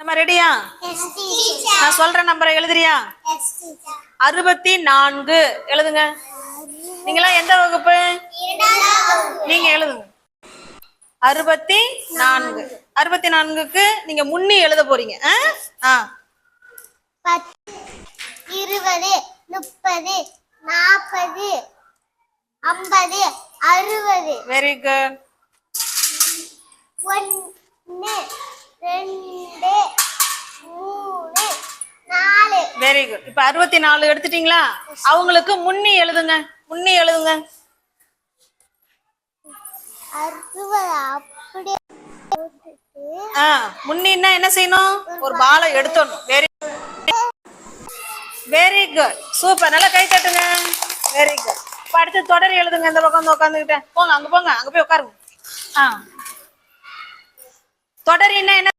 நம்ம ரெடியா? நான் சொல்ற நம்பரை எழுதுறியா? அறுபத்தி நான்கு எழுதுங்க. நீங்களாம் எந்த வகுப்பு? நீங்க எழுதுங்க. அறுபத்தி நான்கு அறுபத்தி நான்குக்கு நீங்க முன்னி எழுத போறீங்க. இருபது முப்பது நாற்பது ஐம்பது அறுபது. வெரி குட் ஒன்று வெரி குட் இப்ப அறுபத்தி நாலு எடுத்துட்டீங்களா? அவங்களுக்கு முன்னி எழுதுங்க. முன்னி எழுதுங்க. முன்னின்னா என்ன செய்யணும்? ஒரு பாலை எடுத்தணும் வெரி வெரி குட் சூப்பர் நல்லா கை தட்டுங்க. வெரி குட் இப்ப அடுத்து தொடர் எழுதுங்க. இந்த பக்கம் உட்காந்துக்கிட்டேன் போங்க அங்க போங்க. அங்க போய் உட்காருங்க. ஆ. தொடரின்னா என்ன